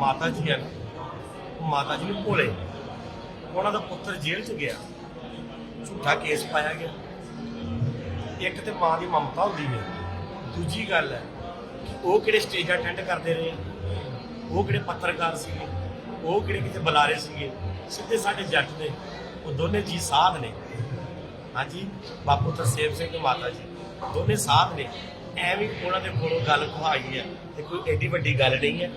ਮਾਤਾ ਜੀ ਹਨ। ਮਾਤਾ ਜੀ ਨੂੰ ਭੋਲੇ। ਉਹਨਾਂ ਦਾ ਪੁੱਤਰ ਜੇਲ੍ਹ 'ਚ ਗਿਆ। ਝੂਠਾ ਕੇਸ ਪਾਇਆ ਗਿਆ। ਇੱਕ ਤੇ ਮਾਂ ਦੀ ਮਮਤਾ ਹੁੰਦੀ ਹੈ। ਦੂਜੀ ਗੱਲ ਹੈ ਕਿ ਉਹ ਕਿਹੜੇ ਸਟੇਜ ਅਟੈਂਡ ਕਰਦੇ ਰਹੇ। ਉਹ ਕਿਹੜੇ ਪੱਤਰਕਾਰ ਸੀਗੇ। ਉਹ ਕਿਹੜੇ ਕਿਤੇ ਬੁਲਾਰੇ ਸੀਗੇ। ਸਿੱਧੇ ਸਾਡੇ ਜੱਟ ਦੇ ਉਹ ਦੋਨੇ ਜੀ ਸਾਧ ਨੇ। ਹਾਂਜੀ, ਬਾਪੂ ਤਰਸੇਵ ਸਿੰਘ ਤੇ ਮਾਤਾ ਜੀ। ਦੋਨੇ ਸਾਧ ਨੇ। ਐਵੇਂ ਉਹਨਾਂ ਦੇ ਕੋਲੋਂ ਗੱਲ ਕਹਾਈ ਹੈ ਤੇ ਕੋਈ ਐਡੀ ਵੱਡੀ ਗੱਲ ਨਹੀਂ ਹੈ।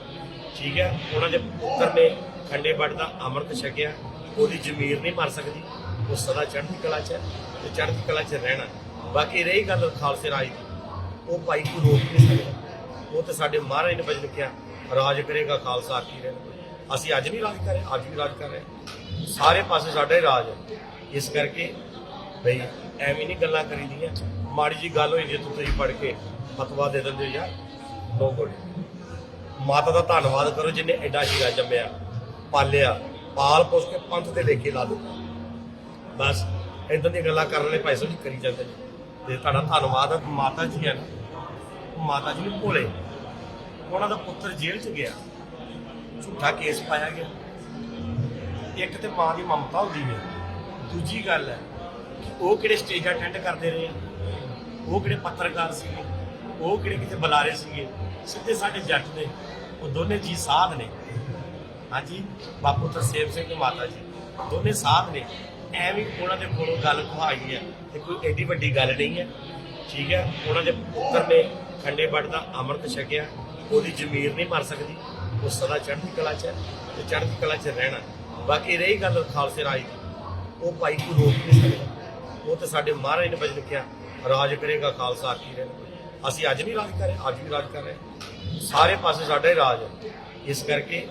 ਠੀਕ ਹੈ, ਉਹਨਾਂ ਦੇ ਪੁੱਤਰ ਨੇ ਖੰਡੇ ਬੱਟ ਦਾ ਅੰਮ੍ਰਿਤ ਛਕਿਆ, ਉਹਦੀ ਜ਼ਮੀਰ ਨਹੀਂ ਮਰ ਸਕਦੀ, ਉਹ ਸਦਾ ਚੜ੍ਹਦੀ ਕਲਾ 'ਚ ਹੈ ਤੇ ਚੜ੍ਹਦੀ ਕਲਾ 'ਚ ਰਹਿਣਾ ਬਾਕੀ ਰਹੀ ਗੱਲ ਖਾਲਸੇ ਰਾਜ ਦੀ, ਉਹ ਭਾਈ ਕੋਈ ਰੋਕ ਨਹੀਂ ਸਕਦਾ। ਉਹ ਤੇ ਸਾਡੇ ਮਹਾਰਾਜ ਨੇ ਵਜਨ ਕਿਹਾ ਰਾਜ ਕਰੇਗਾ, ਖਾਲਸਾ ਕੀ ਰਹਿਣਾ ਅਸੀਂ ਅੱਜ ਵੀ ਰਾਜ ਕਰ ਰਹੇ, ਅੱਜ ਵੀ ਰਾਜ ਕਰ ਰਹੇ। ਸਾਰੇ ਪਾਸੇ ਸਾਡਾ ਹੀ ਰਾਜ ਹੈ। ਇਸ ਕਰਕੇ ਬਈ ਐਵੇਂ ਨਹੀਂ ਗੱਲਾਂ ਕਰੀਦੀਆਂ। ਮਾੜੀ ਜੀ ਗੱਲ ਹੋਈ ਜੇ ਤੁਸੀਂ ਪੜ ਕੇ ਫਤਵਾ ਦੇ ਦਿੰਦੇ ਯਾਰ ਨੋ ਗੁੱਡ ਮਾਤਾ ਦਾ ਧੰਨਵਾਦ ਕਰੋ ਜਿਨੇ ਐਡਾ ਹੀਰਾ ਜੰਮਿਆ, ਪਾਲਿਆ। ਪਾਲ ਪੋਸ ਕੇ ਪੰਥ ਦੇ ਲੇਖੇ ਲਾ ਦਿੱਤਾ। ਬਸ ਇਦਾਂ ਦੀਆਂ ਗੱਲਾਂ ਕਰਨ ਵਾਲੇ ਭਾਈ ਸਾਹਿਬ ਜੀ ਕਰੀ ਜਾਂਦੇ ਨੇ। ਤੇ ਤੁਹਾਡਾ ਧੰਨਵਾਦ ਹੈ ਮਾਤਾ ਜੀ ਹੈ ਮਾਤਾ ਜੀ ਨੂੰ ਭੋਲੇ। ਉਹਨਾਂ ਦਾ ਪੁੱਤਰ ਜੇਲ੍ਹ 'ਚ ਗਿਆ। ਝੂਠਾ ਕੇਸ ਪਾਇਆ ਗਿਆ। ਇੱਕ ਤੇ ਮਾਂ ਦੀ ਮਮਤਾ ਹੁੰਦੀ ਹੈ ਦੂਜੀ ਗੱਲ ਹੈ ਕਿ ਉਹ ਕਿਹੜੇ ਸਟੇਜ ਅਟੈਂਡ ਕਰਦੇ ਰਹੇ ਉਹ ਕਿਹੜੇ ਪੱਤਰਕਾਰ ਸੀਗੇ? ਉਹ ਕਿਹੜੇ ਕਿਤੇ ਬੁਲਾਰੇ ਸੀਗੇ? ਸਿੱਧੇ ਸਾਡੇ ਜੱਟ ਨੇ, ਉਹ ਦੋਨੇ ਜੀ ਸਾਧ ਨੇ। ਹਾਂਜੀ, ਬਾਪੂ ਤਰਸੇਵ ਸਿੰਘ ਤੇ ਮਾਤਾ ਜੀ। ਦੋਨੇ ਸਾਧ ਨੇ। ਐਵੇਂ ਉਹਨਾਂ ਦੇ ਕੋਲੋਂ ਗੱਲ ਕਹਾਈ ਹੈ ਤੇ ਕੋਈ ਐਡੀ ਵੱਡੀ ਗੱਲ ਨਹੀਂ ਹੈ। ਠੀਕ ਹੈ, ਉਹਨਾਂ ਦੇ ਪੁੱਤਰ ਨੇ ਖੰਡੇ ਬੱਟ ਦਾ ਅੰਮ੍ਰਿਤ ਛਕਿਆ। ਉਹਦੀ ਜ਼ਮੀਰ ਨਹੀਂ ਮਰ ਸਕਦੀ। ਉਹ ਸਦਾ ਚੜ੍ਹਦੀ ਕਲਾ 'ਚ ਹੈ ਤੇ ਚੜ੍ਹਦੀ ਕਲਾ 'ਚ ਰਹਿਣਾ ਬਾਕੀ ਰਹੀ ਗੱਲ ਖਾਲਸੇ ਰਾਜ ਦੀ। ਉਹ ਭਾਈ ਕੋਈ ਰੋਕ ਨਹੀਂ ਸਕਦਾ। ਉਹ ਤੇ ਸਾਡੇ ਮਹਾਰਾਜ ਨੇ ਵਜਨ ਲਿਖਿਆ, ਰਾਜ ਕਰੇਗਾ ਖਾਲਸਾ ਕੀ ਰਹਿਣਾ ਅਸੀਂ ਅੱਜ ਵੀ ਰਾਜ ਕਰ ਰਹੇ ਅੱਜ ਵੀ ਰਾਜ ਕਰ ਰਹੇ ਸਾਰੇ ਪਾਸੇ ਸਾਡਾ ਹੀ ਰਾਜ ਹੈ ਇਸ ਕਰਕੇ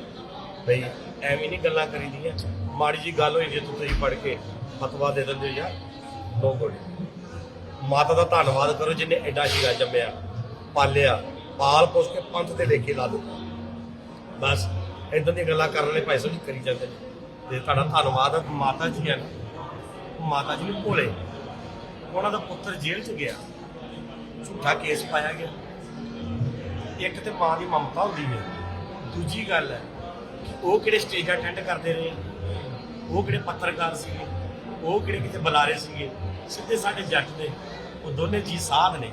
ਬਈ ਐਵੇਂ ਨਹੀਂ ਗੱਲਾਂ ਕਰੀਦੀਆਂ। ਮਾੜੀ ਜੀ ਗੱਲ ਹੋਈ ਜੇ ਤੁਸੀਂ ਪੜ ਕੇ ਫਤਵਾ ਦੇ ਦਿੰਦੇ ਹੋ ਯਾਰ। No good. ਮਾਤਾ ਦਾ ਧੰਨਵਾਦ ਕਰੋ ਜਿਨੇ ਐਡਾ ਸ਼ੀਰਾ ਜੰਮਿਆ, ਪਾਲਿਆ। ਪਾਲ ਪੋਸ ਕੇ ਪੰਥ ਦੇ ਲੇਖੇ ਲਾ ਦਿੱਤਾ। ਬਸ ਇਦਾਂ ਦੀਆਂ ਗੱਲਾਂ ਕਰਨ ਵਾਲੇ ਭਾਈ ਸਾਹਿਬ ਜੀ ਕਰੀ ਜਾਂਦੇ ਨੇ। ਤੇ ਤੁਹਾਡਾ ਧੰਨਵਾਦ ਹੈ ਮਾਤਾ ਜੀ ਹਨ ਮਾਤਾ ਜੀ ਨੇ ਭੋਲੇ। ਉਹਨਾਂ ਦਾ ਪੁੱਤਰ ਜੇਲ੍ਹ 'ਚ ਗਿਆ। ਝੂਠਾ ਕੇਸ ਪਾਇਆ ਗਿਆ। ਇੱਕ ਤੇ ਮਾਂ ਦੀ ਮਮਤਾ ਹੁੰਦੀ ਹੈ। ਦੂਜੀ ਗੱਲ ਹੈ ਕਿ ਉਹ ਕਿਹੜੇ ਸਟੇਜ ਅਟੈਂਡ ਕਰਦੇ ਰਹੇ, ਉਹ ਕਿਹੜੇ ਪੱਤਰਕਾਰ ਸੀਗੇ, ਉਹ ਕਿਹੜੇ ਕਿਤੇ ਬੁਲਾਰੇ ਸੀਗੇ, ਸਿੱਧੇ ਸਾਡੇ ਜੱਟ ਦੇ ਉਹ ਦੋਨੇ ਜੀ ਸਾਧ ਨੇ।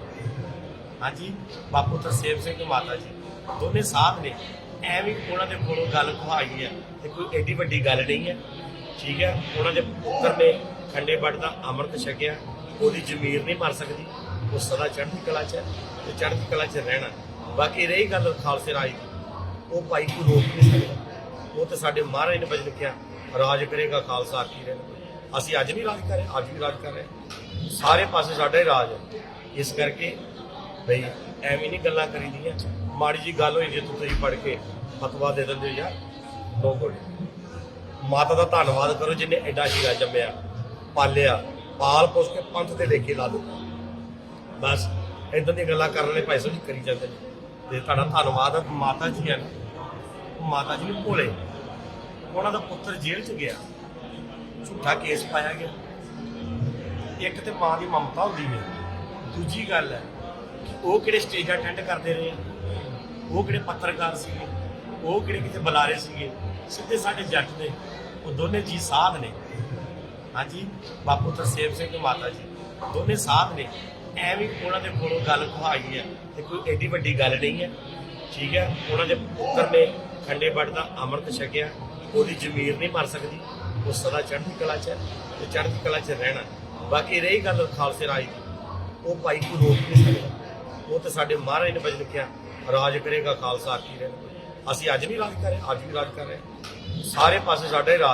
ਹਾਂਜੀ ਬਾਪੂ ਤਰਸੇਵ ਸਿੰਘ ਤੇ ਮਾਤਾ ਜੀ, ਦੋਨੇ ਸਾਧ ਨੇ। ਐਵੇਂ ਉਹਨਾਂ ਦੇ ਕੋਲੋਂ ਗੱਲ ਕਹਾਈ ਹੈ ਤੇ ਕੋਈ ਐਡੀ ਵੱਡੀ ਗੱਲ ਨਹੀਂ ਹੈ। ਠੀਕ ਹੈ, ਉਹਨਾਂ ਦੇ ਪੁੱਤਰ ਨੇ ਖੰਡੇ ਬੱਟ ਦਾ ਅੰਮ੍ਰਿਤ ਛਕਿਆ, ਉਹਦੀ ਜ਼ਮੀਰ ਨਹੀਂ ਮਰ ਸਕਦੀ, ਉਹ ਸਦਾ ਚੜ੍ਹਦੀ ਕਲਾ 'ਚ ਹੈ ਤੇ ਚੜ੍ਹਦੀ ਕਲਾ 'ਚ ਰਹਿਣਾ। ਬਾਕੀ ਰਹੀ ਗੱਲ ਖਾਲਸੇ ਰਾਜ ਦੀ। ਉਹ ਭਾਈ ਕੋਈ ਰੋਕ ਨਹੀਂ ਸਕਦਾ। ਉਹ ਤੇ ਸਾਡੇ ਮਹਾਰਾਜ ਨੇ ਵਜਨ ਕਿਹਾ ਰਾਜ ਕਰੇਗਾ ਖਾਲਸਾ ਕੀ ਰਹਿਣਾ ਅਸੀਂ ਅੱਜ ਵੀ ਰਾਜ ਕਰ ਰਹੇ, ਅੱਜ ਵੀ ਰਾਜ ਕਰ ਰਹੇ। ਸਾਰੇ ਪਾਸੇ ਸਾਡਾ ਹੀ ਰਾਜ ਹੈ। ਇਸ ਕਰਕੇ ਬਈ ਐਵੇਂ ਨਹੀਂ ਗੱਲਾਂ ਕਰੀਦੀਆਂ। ਮਾੜੀ ਜੀ ਗੱਲ ਹੋਈ ਜੇ ਤੁਸੀਂ ਪੜ ਕੇ ਫਤਵਾ ਦੇ ਦਿੰਦੇ ਹੋ ਯਾਰ ਨੋ ਮਾਤਾ ਦਾ ਧੰਨਵਾਦ ਕਰੋ ਜਿਨੇ ਐਡਾ ਹੀਰਾ ਜੰਮਿਆ, ਪਾਲਿਆ। ਪਾਲ ਪੋਸ ਕੇ ਪੰਥ ਦੇ ਲੇਖੇ ਲਾ ਦਿੱਤਾ। ਬਸ ਇਦਾਂ ਦੀਆਂ ਗੱਲਾਂ ਕਰਨ ਵਾਲੇ ਭਾਈ ਸਾਹਿਬ ਜੀ ਕਰੀ ਜਾਂਦੇ ਨੇ। ਤੇ ਤੁਹਾਡਾ ਧੰਨਵਾਦ, ਮਾਤਾ ਜੀ ਹੈ ਮਾਤਾ ਜੀ ਨੂੰ ਭੋਲੇ। ਉਹਨਾਂ ਦਾ ਪੁੱਤਰ ਜੇਲ੍ਹ 'ਚ ਗਿਆ। ਝੂਠਾ ਕੇਸ ਪਾਇਆ ਗਿਆ। ਇੱਕ ਤੇ ਮਾਂ ਦੀ ਮਮਤਾ ਹੁੰਦੀ ਹੈ ਦੂਜੀ ਗੱਲ ਹੈ ਕਿ ਉਹ ਕਿਹੜੇ ਸਟੇਜ ਅਟੈਂਡ ਕਰਦੇ ਰਹੇ ਉਹ ਕਿਹੜੇ ਪੱਤਰਕਾਰ ਸੀਗੇ? ਉਹ ਕਿਹੜੇ ਕਿਤੇ ਬੁਲਾਰੇ ਸੀਗੇ? ਸਿੱਧੇ ਸਾਡੇ ਜੱਟ ਦੇ ਉਹ ਦੋਨੇ ਜੀ ਸਾਧ ਨੇ। ਹਾਂਜੀ, ਬਾਪੂ ਤਰਸੇਵ ਸਿੰਘ ਮਾਤਾ ਜੀ। ਦੋਨੇ ਸਾਧ ਨੇ। ਐਵੇਂ ਉਹਨਾਂ ਦੇ ਕੋਲੋਂ ਗੱਲ ਕਹਾਈ ਹੈ ਤੇ ਕੋਈ ਐਡੀ ਵੱਡੀ ਗੱਲ ਨਹੀਂ ਹੈ। ਠੀਕ ਹੈ, ਉਹਨਾਂ ਦੇ ਪੁੱਤਰ ਨੇ ਖੰਡੇ ਬੱਟ ਦਾ ਅੰਮ੍ਰਿਤ ਛਕਿਆ, ਉਹਦੀ ਜ਼ਮੀਰ ਨਹੀਂ ਮਰ ਸਕਦੀ, ਉਹ ਸਦਾ ਚੜ੍ਹਦੀ ਕਲਾ 'ਚ ਹੈ ਤੇ ਚੜ੍ਹਦੀ ਕਲਾ 'ਚ ਰਹਿਣਾ। ਬਾਕੀ ਰਹੀ ਗੱਲ ਖਾਲਸੇ ਰਾਜ ਦੀ, ਉਹ ਭਾਈ ਕੋਈ ਰੋਕ ਨਹੀਂ ਸਕਦਾ। ਉਹ ਤੇ ਸਾਡੇ ਮਹਾਰਾਜ ਨੇ ਵਜਨ ਲਿਖਿਆ ਰਾਜ ਕਰੇਗਾ, ਖਾਲਸਾ ਕੀ ਰਹਿਣਾ। ਅਸੀਂ ਅੱਜ ਵੀ ਰਾਜ ਕਰ ਰਹੇ ਅੱਜ ਵੀ ਰਾਜ ਕਰ ਰਹੇ ਸਾਰੇ ਪਾਸੇ ਸਾਡਾ ਹੀ ਰਾਜ